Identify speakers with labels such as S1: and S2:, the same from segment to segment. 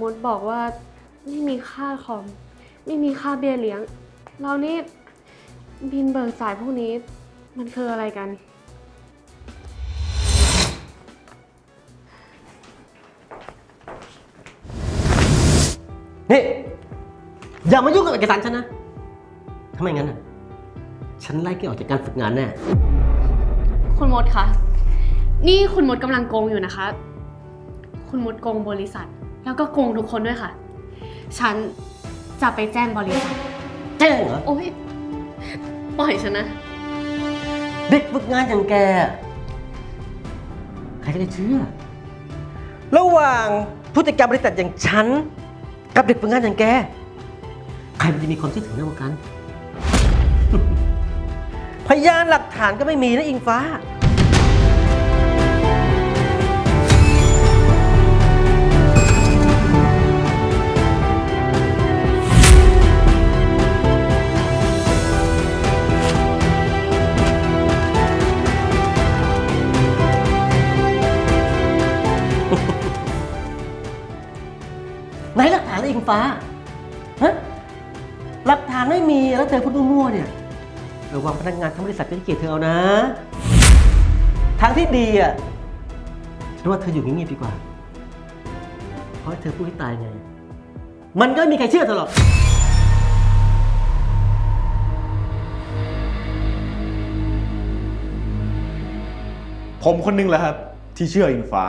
S1: มดบอกว่าไม่มีค่าคอมไม่มีค่าเบี้ยเลี้ยงแล้วนี่บินเบิกจ่ายพวกนี้มันคืออะไรกัน
S2: นี่ อย่ามายุ่งกับเอกสารฉันนะถ้าไม่งั้นน่ะ ฉันไล่แกออกจากการฝึกงานแน่
S1: คุณมดคะ นี่คุณมดกำลังโกงอยู่นะคะ คุณมดโกงบริษัท แล้วก็โกงทุกคนด้วยค่ะ ฉันจะไปแจ้งบริษัท
S2: แจ้งเหรอ
S1: โอ๊ยปล่อยฉันนะ
S2: เด็กฝึกงานอย่างแก ใครก็จะเชื่อ ระหว่างผู้จัดการบริษัทอย่างฉัน กับเด็กฝึกงานอย่างแก ใครมันจะมีความเชื่อถือมากกว่ากัน พยานหลักฐานก็ไม่มีนะอิงฟ้า ไหนหลักฐานล่ะอิงฟ้าฮะหลักฐานไม่มีแล้วเธอพูดมั่วๆเนี่ยระวังพนักงานทั้งบริษัทจะเกลียดเธอเอานะ ทางที่ดีอะฉันว่าเธออยู่เงียบๆดีกว่า เพราะเธอพูดให้ตายไง มันก็ไม่มีใครเชื่อเธอหรอก
S3: ผมคนนึงแหละครับ ที่เชื่ออิงฟ้า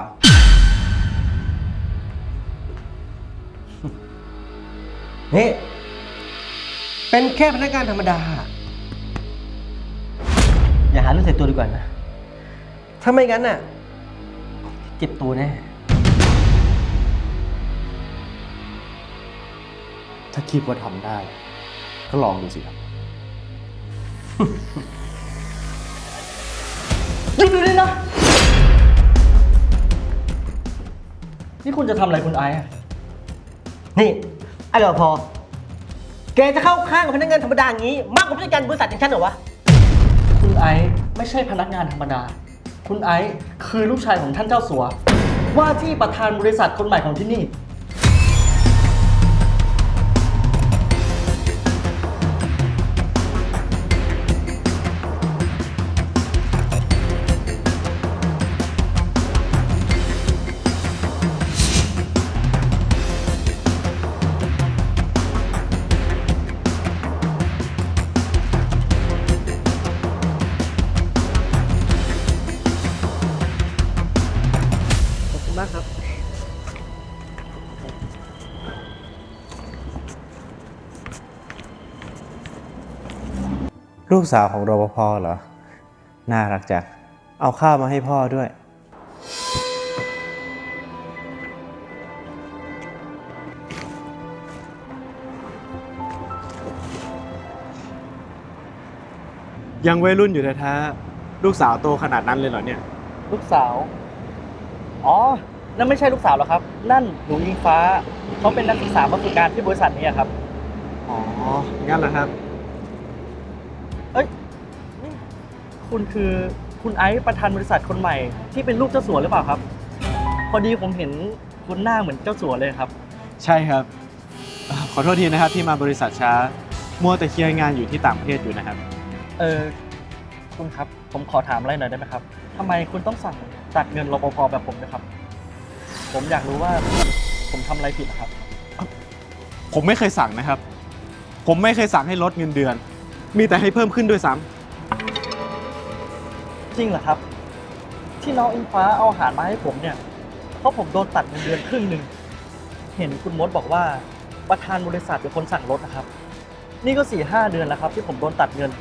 S2: นี่ เป็นแค่พนักงานธรรมดา อย่าหาเรื่องใส่ตัวดีกว่านะ ถ้าไม่งั้นน่ะ เจ็บตัวแน่
S3: ถ้าคิดว่าทำได้ ก็ลองดูสิครับ
S4: หยุดอยู่เลยนะ นี่คุณจะทำอะไรคุณไอซ์อะ
S2: นี่ ไอ้รอพอ แกจะเข้าข้างกับพนักงานธรรมดาอย่างนี้ มากกว่าผู้จัดการบริษัทอย่างฉันเหรอวะ
S4: คุณไอซ์ไม่ใช่พนักงานธรรมดา คุณไอซ์คือลูกชายของท่านเจ้าสัว ว่าที่ประธานบริษัทคนใหม่ของที่นี่
S2: บคุณมากครับ
S5: ลูกสาวของรปภเหรอ น่ารักจังเอาข้าวมาให้พ่อด้วย
S3: ยังวัยรุ่นอยู่แท้ๆลูกสาวโตขนาดนั้นเลยเหรอเนี่ย
S4: ลูกสาว อ๋อ นั่นไม่ใช่ลูกสาวหรอกครับ นั่นหนูยิงฟ้าเขาเป็นนักศึกษามาฝึกงานที่บริษัทนี้อะครับ
S3: อ๋องั้นเหรอครับ
S4: เอ้ยนี่คุณคือคุณไอซ์ประธานบริษัทคนใหม่ที่เป็นลูกเจ้าสัวหรือเปล่าครับ พอดีผมเห็นคุณหน้าเหมือนเจ้าสัวเลยครับ
S3: ใช่ครับเอ่อขอโทษทีนะครับที่มาบริษัทช้า มัวแต่เคลียร์งานอยู่ที่ต่างประเทศอยู่นะครับ
S4: เออคุณครับผมขอถามอะไรหน่อยได้ไหมครับทำไมคุณต้องสั่งตัดเงินรปภแบบผมนะครับ ผมอยากรู้ว่าผมทำอะไรผิดนะครับ
S3: ผมไม่เคยสั่งนะครับ ผมไม่เคยสั่งให้ลดเงินเดือน มีแต่ให้เพิ่มขึ้นด้วยซ้ำ
S4: จริงเหรอครับ ที่น้องอิงฟ้าเอาอาหารมาให้ผมเนี่ย เพราะผมโดนตัดเงินเดือนครึ่งหนึ่ง เห็นคุณมดบอกว่าประธานบริษัทเป็นคนสั่งลดนะครับ นี่ก็สี่ห้าเดือนแล้วครับ ที่ผมโดนตัดเงิน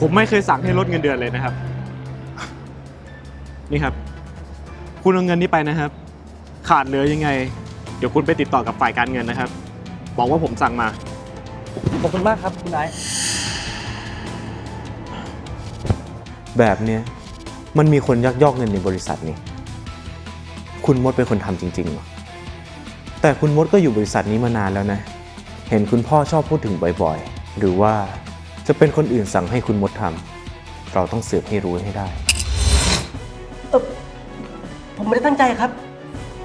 S3: ผมไม่เคยสั่งให้ลดเงินเดือนเลยนะครับ นี่ครับ คุณเอาเงินนี้ไปนะครับ ขาดเหลือยังไง เดี๋ยวคุณไปติดต่อกับฝ่ายการเงินนะครับ บอกว่าผมสั่งมา
S4: ขอบคุณมากครับคุณไอซ์
S5: แบบเนี้ยมันมีคนยักยอกเงินในบริษัทนี่ คุณมดเป็นคนทำจริงๆเหรอ แต่คุณมดก็อยู่บริษัทนี้มานานแล้วนะ เห็นคุณพ่อชอบพูดถึงบ่อยหรือว่า จะเป็นคนอื่นสั่งให้คุณมดทำเราต้องสืบให้รู้ให้ได้
S2: เออผมไม่ได้ตั้งใจครับ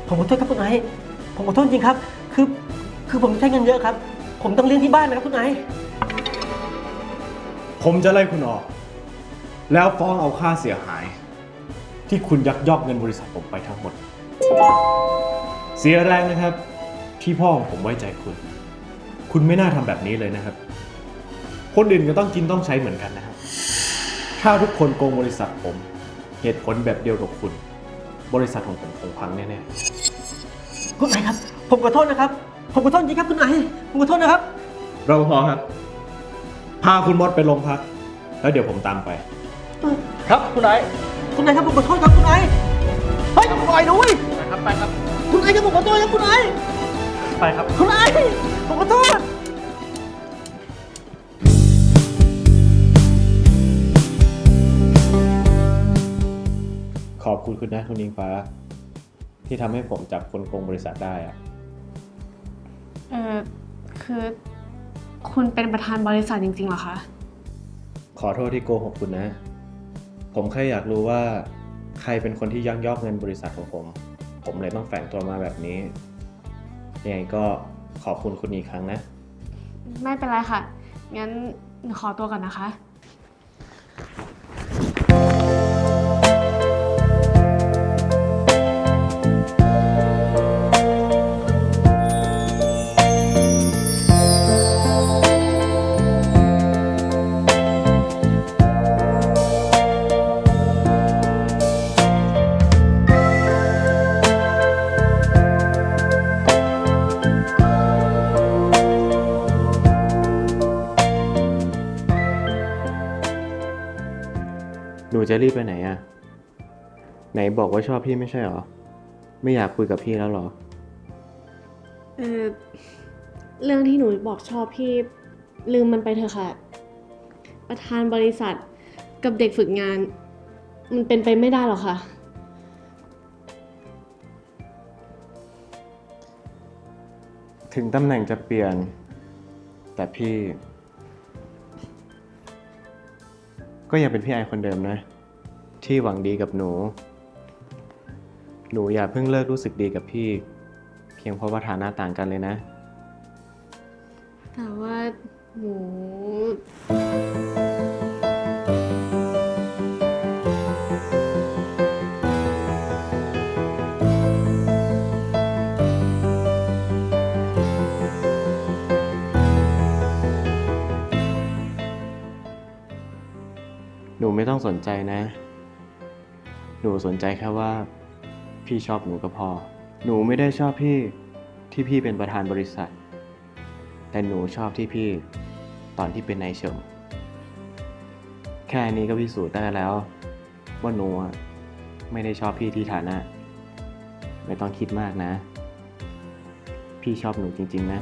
S2: ผมขอโทษครับคุณไอซ์ผมขอโทษจริงครับ คือคือผมใช้เงินเยอะครับ ผมต้องเลี้ยงที่บ้านนะครับคุณไอซ์
S3: ผมจะไล่คุณออก แล้วฟ้องเอาค่าเสียหาย ที่คุณยักยอกเงินบริษัทผมไปทั้งหมด เสียแรงนะครับ ที่พ่อของผมไว้ใจคุณ คุณไม่น่าทำแบบนี้เลยนะครับ คนอื่นก็ต้องกินต้องใช้เหมือนกันนะครับ ถ้าทุกคนโกงบริษัทผม เหตุผลแบบเดียวกับคุณ บริษัทของผมคงพังแน่ๆ
S2: คุณไอซ์ครับ ผมขอโทษนะครับ ผมขอโทษจริงครับคุณไอซ์ผมขอโทษนะครับ
S3: รปภครับ พาคุณมดไปโรงพัก แล้วเดี๋ยวผมตามไป
S4: ครับคุณไอซ์
S2: คุณไอซ์ครับผมขอโทษครับคุณไอซ์เฮ้ยปล่อยนะเว้ย
S4: ไปครับไปครับ
S2: คุณไอซ์ครับผมขอโทษครับคุณไอซ์
S4: ไปครับ
S2: คุณไอซ์ผมขอโทษ
S3: คุณคุณนะคุณนิงฟ้า ที่ทำให้ผมจับคนโกงบริษัทได้อะ
S1: เออคือ คุณเป็นประธานบริษัทจริงๆเหรอคะ
S3: ขอโทษที่โกหกคุณนะ ผมแค่อยากรู้ว่า ใครเป็นคนที่ยักยอกเงินบริษัทของผม ผมเลยต้องแฝงตัวมาแบบนี้ยังไงก็ขอบคุณคุณอีกครั้งนะ
S1: ไม่เป็นไรค่ะ งั้นหนูขอตัวก่อนนะคะ
S3: นูจะรีบไปไหนอะไหนบอกว่าชอบพี่ไม่ใช่หรอ ไม่อยากคุยกับพี่แล้วหรอ
S1: เออเรื่องที่หนูบอกชอบพี่ ลืมมันไปเถอะค่ะ ประธานบริษัทกับเด็กฝึกงาน มันเป็นไปไม่ได้หรอกค่ะ
S3: ถึงตำแหน่งจะเปลี่ยน แต่พี่ ก็ยังเป็นพี่ไอคนเดิมนะ ที่หวังดีกับหนู หนูอย่าเพิ่งเลิกรู้สึกดีกับพี่ เพียงเพราะว่าฐานะต่างกันเลยนะ
S1: แต่ว่าหนู
S3: หนูไม่ต้องสนใจนะ หนูสนใจแค่ว่า พี่ชอบหนูก็พอ หนูไม่ได้ชอบพี่ที่พี่เป็นประธานบริษัท แต่หนูชอบที่พี่ตอนที่เป็นนายเฉิมแค่นี้ก็พิสูจน์ได้แล้ว ว่าหนูไม่ได้ชอบพี่ที่ฐานะ ไม่ต้องคิดมากนะ พี่ชอบหนูจริง ๆ นะ